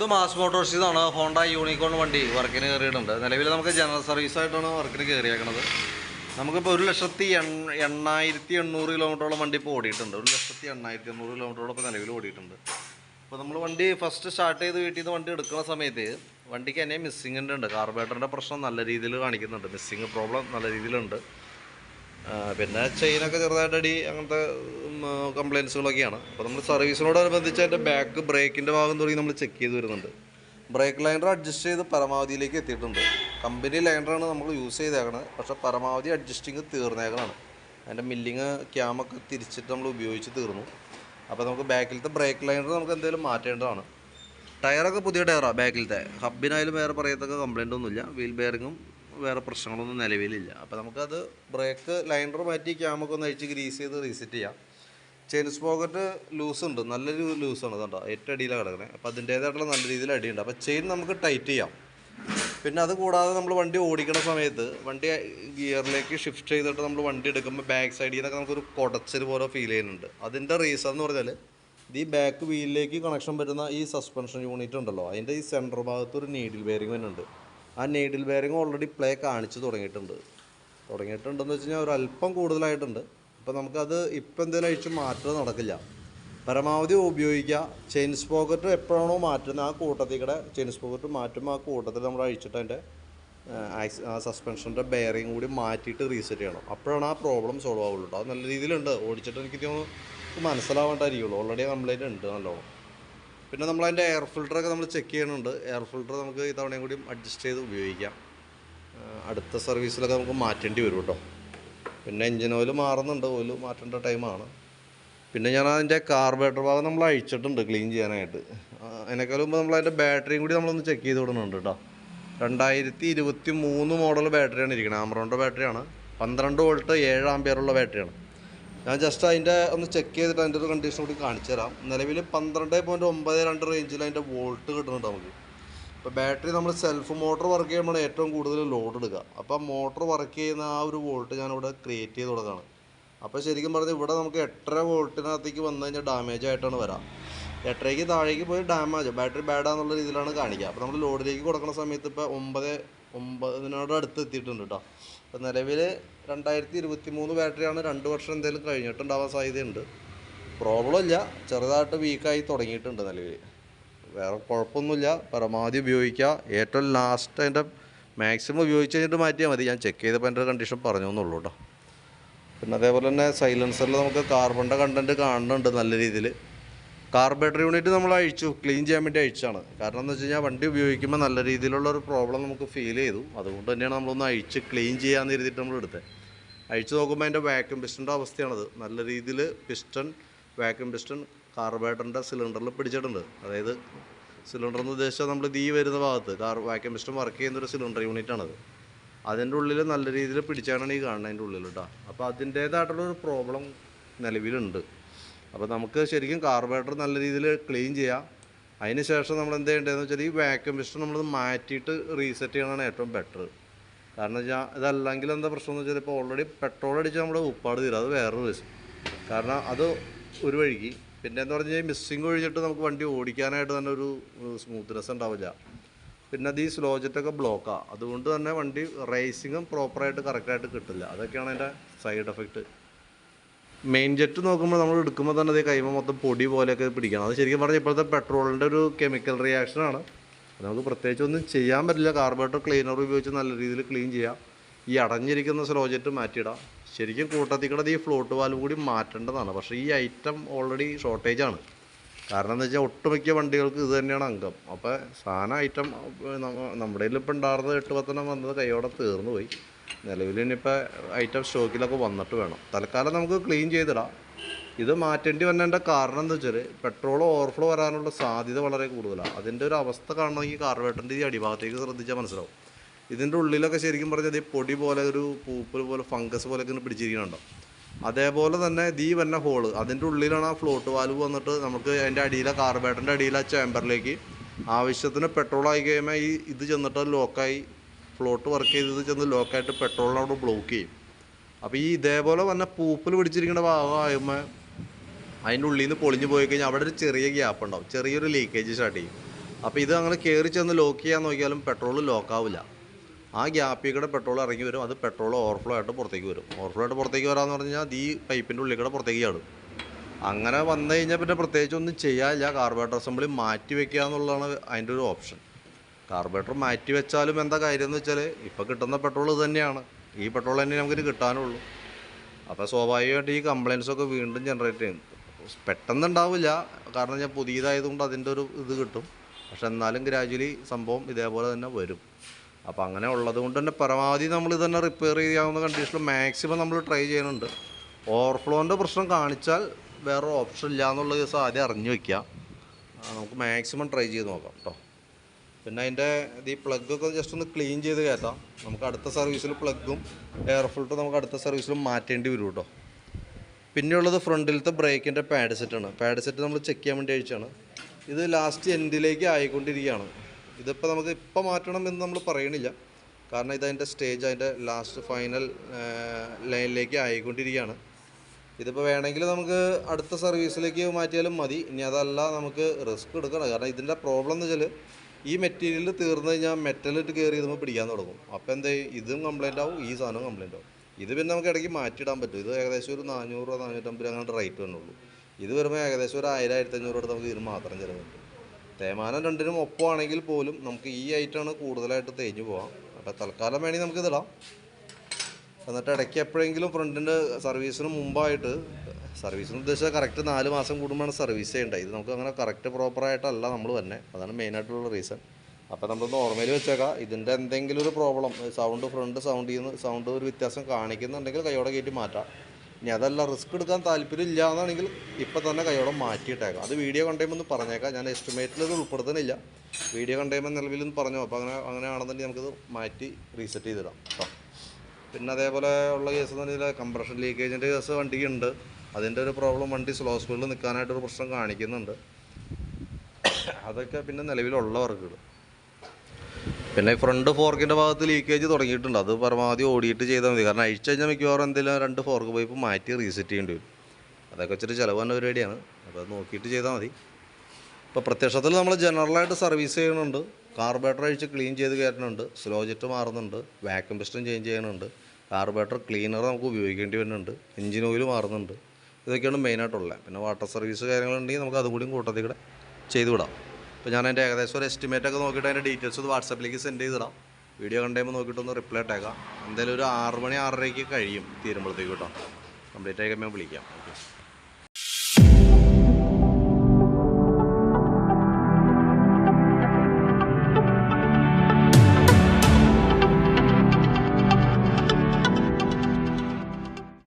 ഇത് Mass Motors ഇതാണ്. Honda Unicorn വണ്ടി വർക്കിന് കയറിയിട്ടുണ്ട്. നിലവിൽ നമുക്ക് ജനറൽ സർവീസ് ആയിട്ടാണ് വർക്കിന് കയറിയേക്കുന്നത് നമുക്കിപ്പോൾ ഒരു ലക്ഷത്തി എണ്ണ എണ്ണായിരത്തി എണ്ണൂറ് കിലോമീറ്ററോളം വണ്ടി ഇപ്പോൾ ഓടിയിട്ടുണ്ട്. ഒരു ലക്ഷത്തി എണ്ണായിരത്തി എണ്ണൂറ് കിലോമീറ്ററോളം ഇപ്പോൾ നിലവിൽ ഓടിയിട്ടുണ്ട്. അപ്പോൾ നമ്മൾ വണ്ടി ഫസ്റ്റ് സ്റ്റാർട്ട് ചെയ്ത് വീട്ടിൽ നിന്ന് വണ്ടി എടുക്കുന്ന സമയത്ത് വണ്ടിക്ക് തന്നെ മിസ്സിങ്ങിന്റെ ഉണ്ട്. കാർബേറ്ററിന്റെ പ്രശ്നം നല്ല രീതിയിൽ കാണിക്കുന്നുണ്ട്. മിസ്സിങ് പ്രോബ്ലം നല്ല രീതിയിലുണ്ട്. പിന്നെ ചെയിനൊക്കെ ചെറുതായിട്ട് അടി അങ്ങനത്തെ കംപ്ലയിൻസുകളൊക്കെയാണ് അപ്പോൾ നമ്മൾ സർവീസിനോടനുബന്ധിച്ച് അതിന്റെ ബാക്ക് ബ്രേക്കിന്റെ ഭാഗം തുടങ്ങി നമ്മൾ ചെക്ക് ചെയ്ത് വരുന്നുണ്ട്. ബ്രേക്ക് ലൈനർ അഡ്ജസ്റ്റ് ചെയ്ത് പരമാവധിയിലേക്ക് എത്തിയിട്ടുണ്ട്. കമ്പനി ലൈനറാണ് നമ്മൾ യൂസ് ചെയ്തേക്കണത്. പക്ഷേ പരമാവധി അഡ്ജസ്റ്റിങ് തീർന്നേക്കണാണ് അതിന്റെ മില്ലിങ് ക്യാമൊക്കെ തിരിച്ചിട്ട് നമ്മൾ ഉപയോഗിച്ച് തീർന്നു. അപ്പോൾ നമുക്ക് ബാക്കിലത്തെ ബ്രേക്ക് ലൈനർ നമുക്ക് എന്തെങ്കിലും മാറ്റേണ്ടതാണ്. ടയറൊക്കെ പുതിയ ടയറാണ് ബാക്കിലത്തെ ഹബിനായാലും വേറെ പറയത്തക്ക കംപ്ലൈന്റ് ഒന്നുമില്ല. വീൽ ബെയറിങ്ങും വേറെ പ്രശ്നങ്ങളൊന്നും നിലവിലില്ല. അപ്പോൾ നമുക്കത് ബ്രേക്ക് ലൈനർ മാറ്റി ക്യാമൊക്കെ ഒന്ന് അഴിച്ച് ഗ്രീസ് ചെയ്ത് റീസെറ്റ് ചെയ്യാം. ചെയിൻ സ്പോക്കറ്റ് ലൂസ് ഉണ്ട്. നല്ലൊരു ലൂസാണ് കണ്ടോ? ഏറ്റവും അടിയിലാണ് കിടക്കുന്നത് അപ്പോൾ അതിന്റേതായിട്ടുള്ള നല്ല രീതിയിൽ അടിയുണ്ട്. അപ്പോൾ ചെയിൻ നമുക്ക് ടൈറ്റ് ചെയ്യാം. പിന്നെ അത് കൂടാതെ നമ്മൾ വണ്ടി ഓടിക്കുന്ന സമയത്ത് വണ്ടി ഗിയറിലേക്ക് ഷിഫ്റ്റ് ചെയ്തിട്ട് നമ്മൾ വണ്ടി എടുക്കുമ്പോൾ ബാക്ക് സൈഡിൽ നിന്നൊക്കെ നമുക്കൊരു കുടച്ചൽ പോലെ ഫീൽ ചെയ്യുന്നുണ്ട്. അതിന്റെ റീസൺ എന്ന് പറഞ്ഞാൽ ഈ ബാക്ക് വീലിലേക്ക് കണക്ഷൻ പറ്റുന്ന ഈ സസ്പെൻഷൻ യൂണിറ്റ് ഉണ്ടല്ലോ. അതിന്റെ ഈ സെന്റർ ഭാഗത്ത് ഒരു നീഡിൽ ബെയറിംഗ് വരുന്നുണ്ട് ആ നീഡിൽ ബെയറിങ് ഓൾറെഡി പ്ലേ കാണിച്ചു തുടങ്ങിയിട്ടുണ്ട്. തുടങ്ങിയിട്ടുണ്ടെന്ന് വെച്ച് കഴിഞ്ഞാൽ ഒരല്പം കൂടുതലായിട്ടുണ്ട്. അപ്പോൾ നമുക്കത് ഇപ്പം എന്തെങ്കിലും അഴിച്ച് മാറ്റം നടക്കില്ല. പരമാവധി ഉപയോഗിക്കുക. ചെയിൻ സ്പോക്കറ്റ് എപ്പോഴാണോ മാറ്റുന്നത് ആ കൂട്ടത്തിൽ കൂടെ ചെയിൻ സ്പോക്കറ്റ് മാറ്റുമ്പോൾ ആ കൂട്ടത്തിൽ നമ്മൾ അഴിച്ചിട്ട് അതിന്റെ ആ സസ്പെൻഷന്റെ ബെയറിങ് കൂടി മാറ്റിയിട്ട് റീസെറ്റ് ചെയ്യണം. അപ്പോഴാണ് ആ പ്രോബ്ലം സോൾവ് ആവുള്ളൂ. അത് നല്ല രീതിയിലുണ്ട്. ഓടിച്ചിട്ട് എനിക്ക് തോന്നുന്നു മനസ്സിലാവേണ്ടായിരിക്കുള്ളൂ. ഓൾറെഡി കംപ്ലൈന്റ് ഉണ്ട് നല്ലോണം. പിന്നെ നമ്മൾ അതിന്റെ എയർ ഫിൽറ്ററൊക്കെ നമ്മൾ ചെക്ക് ചെയ്യുന്നുണ്ട്. എയർ ഫിൽട്ടർ നമുക്ക് ഈ തവണയും കൂടി അഡ്ജസ്റ്റ് ചെയ്ത് ഉപയോഗിക്കാം. അടുത്ത സർവീസിലൊക്കെ നമുക്ക് മാറ്റേണ്ടി വരും കേട്ടോ പിന്നെ എഞ്ചിൻ ഓയിൽ മാറുന്നുണ്ട്. ഓയിൽ മാറ്റേണ്ട ടൈമാണ് പിന്നെ ഞാൻ അതിന്റെ കാർബറേറ്റർ ഭാഗം നമ്മൾ അഴിച്ചിട്ടുണ്ട് ക്ലീൻ ചെയ്യാനായിട്ട്. അതിനേക്കാൾ മുമ്പ് നമ്മൾ അതിന്റെ ബാറ്ററിയും കൂടി നമ്മളൊന്ന് ചെക്ക് ചെയ്ത് വിടുന്നുണ്ട് കേട്ടോ രണ്ടായിരത്തി ഇരുപത്തി മൂന്ന് മോഡൽ ബാറ്ററിയാണ് ഇരിക്കുന്നത് ആമറോണിന്റെ ബാറ്ററിയാണ് പന്ത്രണ്ട് വോൾട്ട് ഏഴ് ആംപിയറുള്ള ബാറ്ററിയാണ് ഞാൻ ജസ്റ്റ് അതിന്റെ ഒന്ന് ചെക്ക് ചെയ്തിട്ട് അതിന്റെ ഒരു കണ്ടീഷൻ കൂടി കാണിച്ചു തരാം. നിലവിൽ പന്ത്രണ്ട് പോയിന്റ് ഒമ്പത് രണ്ട് റേഞ്ചിൽ അതിന്റെ വോൾട്ട് കിട്ടുന്നുണ്ട് നമുക്ക്. ഇപ്പോൾ ബാറ്ററി നമ്മൾ സെൽഫ് മോട്ടോർ വർക്ക് ചെയ്യുമ്പോൾ ഏറ്റവും കൂടുതൽ ലോഡ് എടുക്കുക. അപ്പോൾ മോട്ടോർ വർക്ക് ചെയ്യുന്ന ആ ഒരു വോൾട്ട് ഞാനിവിടെ ക്രിയേറ്റ് ചെയ്ത് കൊടുക്കുകയാണ്. അപ്പോൾ ശരിക്കും പറഞ്ഞാൽ ഇവിടെ നമുക്ക് എട്ടര വോൾട്ടിനകത്തേക്ക് വന്നു കഴിഞ്ഞാൽ ഡാമേജ് ആയിട്ടാണ് വരാം. എട്ടരയ്ക്ക് താഴേക്ക് പോയി ഡാമേജ് ബാറ്ററി ബാഡാന്നുള്ള രീതിയിലാണ് കാണിക്കുക. അപ്പോൾ നമ്മൾ ലോഡിലേക്ക് കൊടുക്കുന്ന സമയത്ത് ഇപ്പോൾ ഒമ്പത് ഒമ്പതിനോട് അടുത്ത് എത്തിയിട്ടുണ്ട് കേട്ടോ അപ്പോൾ നിലവിൽ രണ്ടായിരത്തി ഇരുപത്തി മൂന്ന് ബാറ്ററിയാണ് രണ്ട് വർഷം എന്തെങ്കിലും കഴിഞ്ഞിട്ടുണ്ടാവാൻ സാധ്യതയുണ്ട്. പ്രോബ്ലം ഇല്ല. ചെറുതായിട്ട് വീക്കായി തുടങ്ങിയിട്ടുണ്ട് നിലവിൽ വേറെ കുഴപ്പമൊന്നുമില്ല. പരമാവധി ഉപയോഗിക്കുക. ഏറ്റവും ലാസ്റ്റ് അതിന്റെ മാക്സിമം ഉപയോഗിച്ച് കഴിഞ്ഞിട്ട് മാറ്റിയാൽ മതി. ഞാൻ ചെക്ക് ചെയ്തപ്പോൾ എന്റെ കണ്ടീഷൻ പറഞ്ഞു എന്നുള്ളൂ കേട്ടോ പിന്നെ അതേപോലെ തന്നെ സൈലൻസറിൽ നമുക്ക് കാർബണിന്റെ കണ്ടന്റ് കാണുന്നുണ്ട് നല്ല രീതിയിൽ കാർബറേറ്റർ യൂണിറ്റ് നമ്മൾ അഴിച്ചു ക്ലീൻ ചെയ്യാൻ വേണ്ടി അഴിച്ചാണ് കാരണം എന്ന് വെച്ച് കഴിഞ്ഞാൽ വണ്ടി ഉപയോഗിക്കുമ്പോൾ നല്ല രീതിയിലുള്ള ഒരു പ്രോബ്ലം നമുക്ക് ഫീൽ ചെയ്തു. അതുകൊണ്ട് തന്നെയാണ് നമ്മളൊന്ന് അഴിച്ച് ക്ലീൻ ചെയ്യാമെന്ന് കരുതിയിട്ട് നമ്മൾ എടുത്തത്. അഴിച്ചു നോക്കുമ്പോൾ അതിന്റെ വാക്യൂം പിസ്റ്റന്റെ അവസ്ഥയാണത്. നല്ല രീതിയിൽ പിസ്റ്റൺ വാക്യൂം പിസ്റ്റൺ കാർബേറ്ററിന്റെ സിലിണ്ടറിൽ പിടിച്ചിട്ടുണ്ട്. അതായത് സിലിണ്ടർ എന്ന് ഉദ്ദേശിച്ചാൽ നമ്മൾ ദീ വരുന്ന ഭാഗത്ത് കാർ വാക്യൂം പിസ്റ്റൺ വർക്ക് ചെയ്യുന്ന ഒരു സിലിണ്ടർ യൂണിറ്റാണത് അതിന്റെ ഉള്ളിൽ നല്ല രീതിയിൽ പിടിച്ചാണ് ഈ കാണുന്നത് അതിന്റെ ഉള്ളിൽ കേട്ടോ അപ്പോൾ അതിന്റേതായിട്ടുള്ളൊരു പ്രോബ്ലം നിലവിലുണ്ട്. അപ്പോൾ നമുക്ക് ശരിക്കും കാർബറേറ്റർ നല്ല രീതിയിൽ ക്ലീൻ ചെയ്യാം. അതിന് ശേഷം നമ്മൾ എന്ത് ചെയ്യേണ്ടതെന്ന് വെച്ചാൽ ഈ വാക്യൂം പിസ്റ്റൺ നമ്മൾ മാറ്റിയിട്ട് റീസെറ്റ് ചെയ്യണതാണ് ഏറ്റവും ബെറ്റർ കാരണം വെച്ചാൽ ഇതല്ലെങ്കിൽ എന്താ പ്രശ്നം എന്ന് വെച്ചാൽ ഇപ്പോൾ ഓൾറെഡി പെട്രോൾ അടിച്ച് നമ്മൾ ഉപ്പാട് തീരും. അത് വേറൊരു റിസ്ക് കാരണം അത് ഒരു വഴിക്ക്. പിന്നെ എന്ന് പറഞ്ഞാൽ മിസ്സിങ് ഒഴിച്ചിട്ട് നമുക്ക് വണ്ടി ഓടിക്കാനായിട്ട് തന്നെ ഒരു സ്മൂത്ത്നെസ് ഉണ്ടാവില്ല. പിന്നെ അത് ഈ സ്ലോ ജെറ്റൊക്കെ ബ്ലോക്കാണ് അതുകൊണ്ട് തന്നെ വണ്ടി റേസിങ്ങും പ്രോപ്പറായിട്ട് കറക്റ്റായിട്ട് കിട്ടില്ല. അതൊക്കെയാണ് അതിന്റെ സൈഡ് എഫക്റ്റ് മെയിൻ ജെറ്റ് നോക്കുമ്പോൾ നമ്മൾ എടുക്കുമ്പോൾ തന്നെ അത് കൈമ മൊത്തം പൊടി പോലെയൊക്കെ പിടിക്കണം. അത് ശരിക്കും പറഞ്ഞാൽ ഇപ്പോഴത്തെ പെട്രോളിന്റെ ഒരു കെമിക്കൽ റിയാക്ഷനാണ് അത് നമുക്ക് പ്രത്യേകിച്ച് ഒന്നും ചെയ്യാൻ പറ്റില്ല. കാർബറേറ്റർ ക്ലീനർ ഉപയോഗിച്ച് നല്ല രീതിയിൽ ക്ലീൻ ചെയ്യാം. ഈ അടഞ്ഞിരിക്കുന്ന സ്ലോ ജെറ്റ് മാറ്റിയിടാം. ശരിക്കും കൂട്ടത്തിൽ കൂടെ ഈ ഫ്ലോട്ട് വാൽവ് കൂടി മാറ്റേണ്ടതാണ്. പക്ഷേ ഈ ഐറ്റം ഓൾറെഡി ഷോർട്ടേജ് ആണ്. കാരണം എന്താ വെച്ചാൽ ഒട്ടുമിക്ക വണ്ടികൾക്ക് ഇത് തന്നെയാണ് അംഗം. അപ്പോൾ സാധനം ഐറ്റം നമ്മുടെ കയ്യിൽ ഉണ്ടാകുന്നത് ഉണ്ടായിരുന്നത് എട്ട് പത്തെണ്ണം വന്നത് കൈയോടെ തീർന്നു പോയി. നിലവിൽ ഇനിയിപ്പോൾ ഐറ്റം സ്റ്റോക്കിലൊക്കെ വന്നിട്ട് വേണം. തൽക്കാലം നമുക്ക് ക്ലീൻ ചെയ്തിടാം. ഇത് മാറ്റേണ്ടി വന്നതിന്റെ കാരണം എന്താ വെച്ചാൽ പെട്രോൾ ഓവർഫ്ലോ വരാനുള്ള സാധ്യത വളരെ കൂടുതലാണ് അതിന്റെ ഒരു അവസ്ഥ കാണണമെങ്കിൽ കാർബേറ്ററിന്റെ ഈ അടിഭാഗത്തേക്ക് ശ്രദ്ധിച്ചാൽ മനസ്സിലാവും. ഇതിന്റെ ഉള്ളിലൊക്കെ ശരിക്കും പറഞ്ഞാൽ ഈ പൊടി പോലെ ഒരു പൂപ്പൽ പോലെ ഫംഗസ് പോലെയൊക്കെ ഇങ്ങനെ പിടിച്ചിരിക്കുന്നുണ്ടോ? അതേപോലെ തന്നെ ദീ വന്ന ഹോൾ അതിന്റെ ഉള്ളിലാണ് ആ ഫ്ലോട്ട് വാൽവ് വന്നിട്ട് നമുക്ക് അതിന്റെ അടിയിലെ കാർബേറ്ററിന്റെ അടിയിലെ ചേമ്പറിലേക്ക് ആവശ്യത്തിന് പെട്രോൾ ആയി കഴിയുമ്പോൾ ഈ ഇത് ചെന്നിട്ട് ലോക്കായി ഫ്ലോട്ട് വർക്ക് ചെയ്തത് ചെന്ന് ലോക്കായിട്ട് പെട്രോളിനവിടെ ബ്ലോക്ക് ചെയ്യും. അപ്പോൾ ഈ ഇതേപോലെ വന്ന പൂപ്പിൽ പിടിച്ചിരിക്കുന്ന ഭാഗമാകുമ്പോൾ അതിന്റെ ഉള്ളിൽ നിന്ന് പൊളിഞ്ഞു പോയി കഴിഞ്ഞാൽ അവിടെ ഒരു ചെറിയ ഗ്യാപ്പ് ഉണ്ടാവും. ചെറിയൊരു ലീക്കേജ് സ്റ്റാർട്ട് ചെയ്യും. അപ്പോൾ ഇത് അങ്ങനെ കയറി ചെന്ന് ലോക്ക് ചെയ്യാൻ നോക്കിയാലും പെട്രോൾ ലോക്ക് ആവില്ല. ആ ഗ്യാപ്പിൽ കൂടെ പെട്രോൾ ഇറങ്ങി വരും. അത് പെട്രോൾ ഓവർഫ്ലോ ആയിട്ട് പുറത്തേക്ക് വരും. ഓവർഫ്ലോ ആയിട്ട് പുറത്തേക്ക് വരാമെന്ന് പറഞ്ഞു കഴിഞ്ഞാൽ അത് ഈ പൈപ്പിന്റെ ഉള്ളിൽ കൂടെ പുറത്തേക്ക് ചാടും. അങ്ങനെ വന്നു കഴിഞ്ഞാൽ പിന്നെ പ്രത്യേകിച്ച് ഒന്നും ചെയ്യാനില്ല. കാർബറേറ്റർ അസംബ്ലി മാറ്റി വെക്കുക എന്നുള്ളതാണ് അതിന്റെ ഒരു ഓപ്ഷൻ കാർബറേറ്റർ മാറ്റി വെച്ചാലും എന്താ കാര്യം എന്ന് വെച്ചാൽ ഇപ്പോൾ കിട്ടുന്ന പെട്രോൾ ഇത് തന്നെയാണ്. ഈ പെട്രോൾ തന്നെ നമുക്കിത് കിട്ടാനുള്ളൂ. അപ്പോൾ സ്വാഭാവികമായിട്ട് ഈ കംപ്ലയിൻസൊക്കെ വീണ്ടും ജനറേറ്റ് ചെയ്യും. പെട്ടെന്ന് ഉണ്ടാവില്ല കാരണം ഞാൻ പുതിയതായതുകൊണ്ട് അതിന്റെ ഒരു ഇത് കിട്ടും. പക്ഷെ എന്നാലും ഗ്രാജുവലി സംഭവം ഇതേപോലെ തന്നെ വരും. അപ്പോൾ അങ്ങനെ ഉള്ളത് കൊണ്ട് തന്നെ പരമാവധി നമ്മൾ ഇത് തന്നെ റിപ്പയർ ചെയ്യാവുന്ന കണ്ടീഷനിൽ മാക്സിമം നമ്മൾ ട്രൈ ചെയ്യുന്നുണ്ട്. ഓവർഫ്ലോന്റെ പ്രശ്നം കാണിച്ചാൽ വേറെ ഓപ്ഷൻ ഇല്ല എന്നുള്ള ദിവസം ആദ്യം അറിഞ്ഞു വയ്ക്കുക നമുക്ക് മാക്സിമം ട്രൈ ചെയ്ത് നോക്കാം കേട്ടോ പിന്നെ അതിന്റെ ഈ പ്ലഗൊക്കെ ജസ്റ്റ് ഒന്ന് ക്ലീൻ ചെയ്ത് കയറ്റാം നമുക്ക് അടുത്ത സർവീസിൽ പ്ലഗും എയർ ഫിൽട്ടർ നമുക്ക് അടുത്ത സർവീസിലും മാറ്റേണ്ടി വരും കേട്ടോ. പിന്നെയുള്ളത് ഫ്രണ്ടിലത്തെ ബ്രേക്കിന്റെ പാഡ് സെറ്റാണ് പാഡ് സെറ്റ് നമ്മൾ ചെക്ക് ചെയ്യാൻ വേണ്ടി അയച്ചാണ് ഇത് ലാസ്റ്റ് എൻഡിലേക്ക് ആയിക്കൊണ്ടിരിക്കുകയാണ്. ഇതിപ്പോൾ നമുക്ക് ഇപ്പോൾ മാറ്റണം എന്ന് നമ്മൾ പറയണില്ല. കാരണം ഇതതിന്റെ സ്റ്റേജ് അതിന്റെ ലാസ്റ്റ് ഫൈനൽ ലൈനിലേക്ക് ആയിക്കൊണ്ടിരിക്കുകയാണ്. ഇതിപ്പോൾ വേണമെങ്കിൽ നമുക്ക് അടുത്ത സർവീസിലേക്ക് മാറ്റിയാലും മതി. ഇനി അതല്ല നമുക്ക് റിസ്ക് എടുക്കണം. കാരണം ഇതിന്റെ പ്രോബ്ലം എന്ന് വെച്ചാൽ ഈ മെറ്റീരിയൽ തീർന്നു കഴിഞ്ഞാൽ മെറ്റലിട്ട് കയറി ഇതുമ്പോൾ പിടിക്കാൻ തുടങ്ങും. അപ്പോൾ എന്താ? ഇതും കംപ്ലൈന്റ് ആവും ഈ സാധനവും കംപ്ലൈന്റ് ആവും. ഇത് പിന്നെ നമുക്ക് ഇടയ്ക്ക് മാറ്റിയിടാൻ പറ്റും. ഇത് ഏകദേശം ഒരു നാനൂറ് രൂപ നാനൂറ്റമ്പത് രൂപ അങ്ങനെ റേറ്റ് വന്നുള്ളൂ. ഇത് വരുമ്പോൾ ഏകദേശം ഒരു ആയിരം ആയിരത്തി അഞ്ഞൂറ് രൂപ നമുക്ക് ഇതിന് മാത്രം ചിലവ് കിട്ടും. തേമാനം രണ്ടിനും ഒപ്പമാണെങ്കിൽ പോലും നമുക്ക് ഈ ഐറ്റമാണ് കൂടുതലായിട്ട് തേഞ്ഞു പോകാം അപ്പോൾ തൽക്കാലം വേണമെങ്കിൽ നമുക്കിതിടാം എന്നിട്ട് ഇടയ്ക്ക് എപ്പോഴെങ്കിലും ഫ്രണ്ടിന്റെ സർവീസിന് മുമ്പായിട്ട് സർവീസിന് ഉദ്ദേശിച്ചാൽ കറക്റ്റ് നാല് മാസം കൂടുമ്പോഴാണ് സർവീസ് ചെയ്യേണ്ടത്. ഇത് നമുക്ക് അങ്ങനെ കറക്റ്റ് പ്രോപ്പറായിട്ടല്ല നമ്മൾ തന്നെ. അതാണ് മെയിനായിട്ടുള്ള റീസൺ അപ്പോൾ നമ്മൾ നോർമലി വെച്ചേക്കാം. ഇതിന്റെ എന്തെങ്കിലും ഒരു പ്രോബ്ലം സൗണ്ട് ഫ്രണ്ട് സൗണ്ട് ചെയ്യുന്ന സൗണ്ട് ഒരു വ്യത്യാസം കാണിക്കുന്നുണ്ടെങ്കിൽ കൈയോടെ കയറ്റി മാറ്റാം. ഇനി അതല്ല റിസ്ക് എടുക്കാൻ താല്പര്യം ഇല്ല എന്നാണെങ്കിൽ ഇപ്പം തന്നെ കൈയോടെ മാറ്റിയിട്ടേക്കാം. അത് വീഡിയോ കണ്ടുമ്പോൾ ഒന്ന് പറഞ്ഞേക്കാം. ഞാൻ എസ്റ്റിമേറ്റിൽ ഇത് ഉൾപ്പെടുത്തുന്നില്ല. വീഡിയോ കണ്ടുമ്പോൾ നിലവിൽ ഒന്ന് പറഞ്ഞു? അപ്പോൾ അങ്ങനെ അങ്ങനെയാണെന്നുണ്ടെങ്കിൽ നമുക്കിത് മാറ്റി റീസെറ്റ് ചെയ്തിടാം കേട്ടോ പിന്നെ അതേപോലെ ഉള്ള കേസ് എന്ന് പറഞ്ഞാൽ കംപ്രഷൻ ലീക്കേജിന്റെ കേസ് വണ്ടിക്കുണ്ട് അതിന്റെ ഒരു പ്രോബ്ലം വണ്ടി സ്ലോ സ്പീഡിൽ നിൽക്കാനായിട്ടൊരു പ്രശ്നം കാണിക്കുന്നുണ്ട്. അതൊക്കെ പിന്നെ നിലവിലുള്ള വർക്കുകൾ പിന്നെ ഫ്രണ്ട് ഫോർക്കിന്റെ ഭാഗത്ത് ലീക്കേജ് തുടങ്ങിയിട്ടുണ്ട്. അത് പരമാവധി ഓടിയിട്ട് ചെയ്താൽ മതി. കാരണം അഴിച്ചു കഴിഞ്ഞാൽ മിക്കവാറും എന്തെങ്കിലും രണ്ട് ഫോർക്ക് പൈപ്പ് മാറ്റി റീസെറ്റ് ചെയ്യേണ്ടി വരും. അതൊക്കെ ഇച്ചിരി ചിലവ് തന്നെ പരിപാടിയാണ്. അപ്പോൾ അത് നോക്കിയിട്ട് ചെയ്താൽ മതി. ഇപ്പോൾ പ്രത്യക്ഷത്തിൽ നമ്മൾ ജനറലായിട്ട് സർവീസ് ചെയ്യണുണ്ട് കാർബേറ്റർ അഴിച്ച് ക്ലീൻ ചെയ്ത് കയറ്റണുണ്ട് സ്ലോ ജെറ്റ് മാറുന്നുണ്ട്. വാക്യൂം പിസ്റ്റൺ ചേഞ്ച് ചെയ്യണുണ്ട് കാർബേറ്റർ ക്ലീനർ നമുക്ക് ഉപയോഗിക്കേണ്ടി വരുന്നുണ്ട്. എഞ്ചിൻ ഓയിൽ മാറുന്നുണ്ട്. ഇതൊക്കെയാണ് മെയിനായിട്ടുള്ളത് പിന്നെ വാട്ടർ സർവീസ് കാര്യങ്ങളുണ്ടെങ്കിൽ നമുക്ക് അതും കൂടിയും കൂട്ടത്തിൽ കൂടെ ചെയ്തു വിടാം അപ്പോൾ ഞാൻ അതിന്റെ ഏകദേശം ഒരു എസ്റ്റിമേറ്റ് ഒക്കെ നോക്കിയിട്ട് അതിന്റെ ഡീറ്റെയിൽസ് ഒന്ന് വാട്സാപ്പിലേക്ക് സെൻഡ് ചെയ്തിടാം. വീഡിയോ കണ്ടുമ്പോൾ നോക്കിയിട്ടൊന്ന് റിപ്ലൈ ഇട്ടേക്കാം. എന്തായാലും ഒരു ആറ് മണി ആറരയ്ക്ക് കഴിയും തീരുമ്പോഴത്തേക്ക് കേട്ടോ. കംപ്ലീറ്റ് ആയി കഴിയുമ്പോൾ വിളിക്കാം. ഓക്കെ